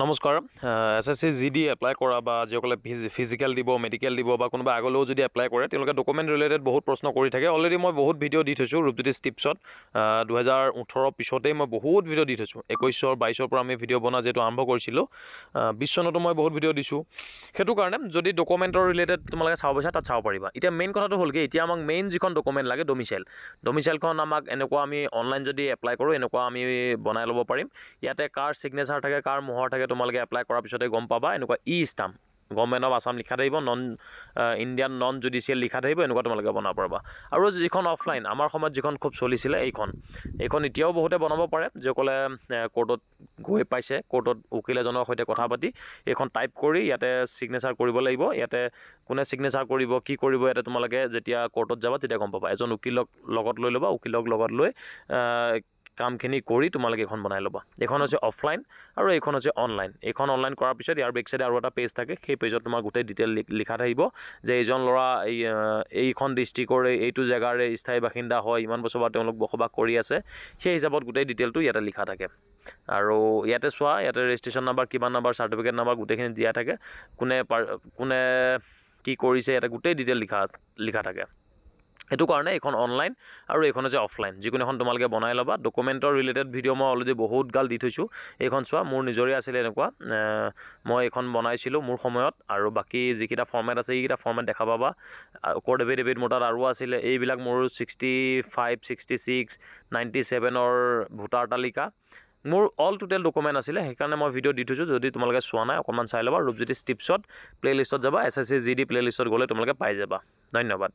নমস্কাৰ S S C G D apply কৰা বা যিসকলে ফিজি ফিজিকেল দিব মেডিকেল দিব বা কোনোবা আগলৈও যদি এপ্লাই কৰে তেওঁলোকে ডকুমেণ্ট ৰিলেটেড বহুত প্ৰশ্ন কৰি থাকে। অলৰেডি মই বহুত ভিডিঅ' দি থৈছোঁ ৰূপজ্যোতি ষ্টিপছত দুহেজাৰ ওঠৰৰ পিছতেই মই বহুত ভিডিঅ' দি থৈছোঁ। একৈছৰ বাইছৰ পৰা আমি ভিডিঅ' বনোৱা যিহেতু আৰম্ভ কৰিছিলোঁ। চনতো মই বহুত ভিডিঅ' দিছোঁ। সেইটো কাৰণে যদি ডকুমেণ্টৰ ৰিলেটেড তোমালোকে চাব বিচাৰা তাত চাব পাৰিবা। এতিয়া মেইন কথাটো হ'ল কি এতিয়া আমাক মেইন যিখন ডকুমেণ্ট লাগে ডমিচাইল ডমিচাইলখন আমাক এনেকুৱা আমি অনলাইন যদি এপ্লাই কৰোঁ এনেকুৱা আমি বনাই ল'ব পাৰিম। ইয়াতে কাৰ ছিগনেচাৰ থাকে কাৰ মোহৰ থাকে তোমালোকে এপ্লাই কৰাৰ পিছতে গম পাবা এনেকুৱা e stamp government of Assam লিখা থাকিব নন ইণ্ডিয়ান নন জুডিচিয়েল লিখা থাকিব এনেকুৱা তোমালোকে বনাব পাৰিবা। আৰু যিখন অফলাইন আমাৰ সময়ত যিখন খুব চলিছিলে এইখন এইখন এতিয়াও বহুতে বনাব পাৰে যিসকলে কোৰ্টত গৈ পাইছে কোৰ্টত উকিল এজনৰ সৈতে কথা পাতি এইখন টাইপ কৰি ইয়াতে ছিগনেচাৰ কৰিব লাগিব ইয়াতে কোনে ছিগনেচাৰ কৰিব কি কৰিব ইয়াতে তোমালোকে যেতিয়া কোৰ্টত যাবা তেতিয়া গম পাবা। এজন উকিলক লগত লৈ ল'বা উকিলক লগত লৈ কামখিনি কৰি তোমালোকে এইখন বনাই ল'বা। এইখন হৈছে অফলাইন আৰু এইখন হৈছে অনলাইন এইখন অনলাইন কৰাৰ পিছত ইয়াৰ বেক চাইডে আৰু এটা পেজ থাকে। সেই পেজত তোমাৰ গোটেই ডিটেইল লিখা থাকিব যে এইজন ল'ৰা এই এইখন ডিষ্ট্ৰিক্টৰে এইটো জেগাৰে স্থায়ী বাসিন্দা হয় ইমান বছৰ পৰা তেওঁলোক বসবাস কৰি আছে। সেই হিচাপত গোটেই ডিটেইলটো ইয়াতে লিখা থাকে। আৰু ইয়াতে চোৱা ইয়াতে ৰেজিষ্ট্ৰেশ্যন নাম্বাৰ কিমান নাম্বাৰ চাৰ্টিফিকেট নাম্বাৰ গোটেইখিনি দিয়া থাকে। কোনে পাৰ কোনে কি কৰিছে ইয়াতে গোটেই ডিটেইল লিখা লিখা থাকে। সেইটো কাৰণে এইখন অনলাইন আৰু এইখন হৈছে অফলাইন যিকোনো এখন তোমালোকে বনাই ল'বা। ডকুমেণ্টৰ ৰিলেটেড ভিডিঅ' মই অলৰেডি বহুত গাল দি থৈছোঁ। এইখন চোৱা মোৰ নিজৰে আছিলে এনেকুৱা। মই এইখন বনাইছিলোঁ মোৰ সময়ত আৰু বাকী যিকেইটা ফৰ্মেট আছে এইকেইটা ফৰ্মেট দেখা পাবা। ক'ড এভিড এভিড মোৰ তাত আৰু আছিলে। এইবিলাক মোৰ sixty five sixty six ninety ছেভেনৰ voter তালিকা। মোৰ অল টোটেল ডকুমেণ্ট আছিলে সেইকাৰণে মই ভিডিঅ' দি থৈছোঁ। যদি তোমালোকে চোৱা নাই অকণমান চাই ল'বা। ৰূপজ্যোতি ষ্টিপছত প্লে'লিষ্টত যাবা S S C G D প্লে'লিষ্টত গ'লে তোমালোকে পাই যাবা। ধন্যবাদ।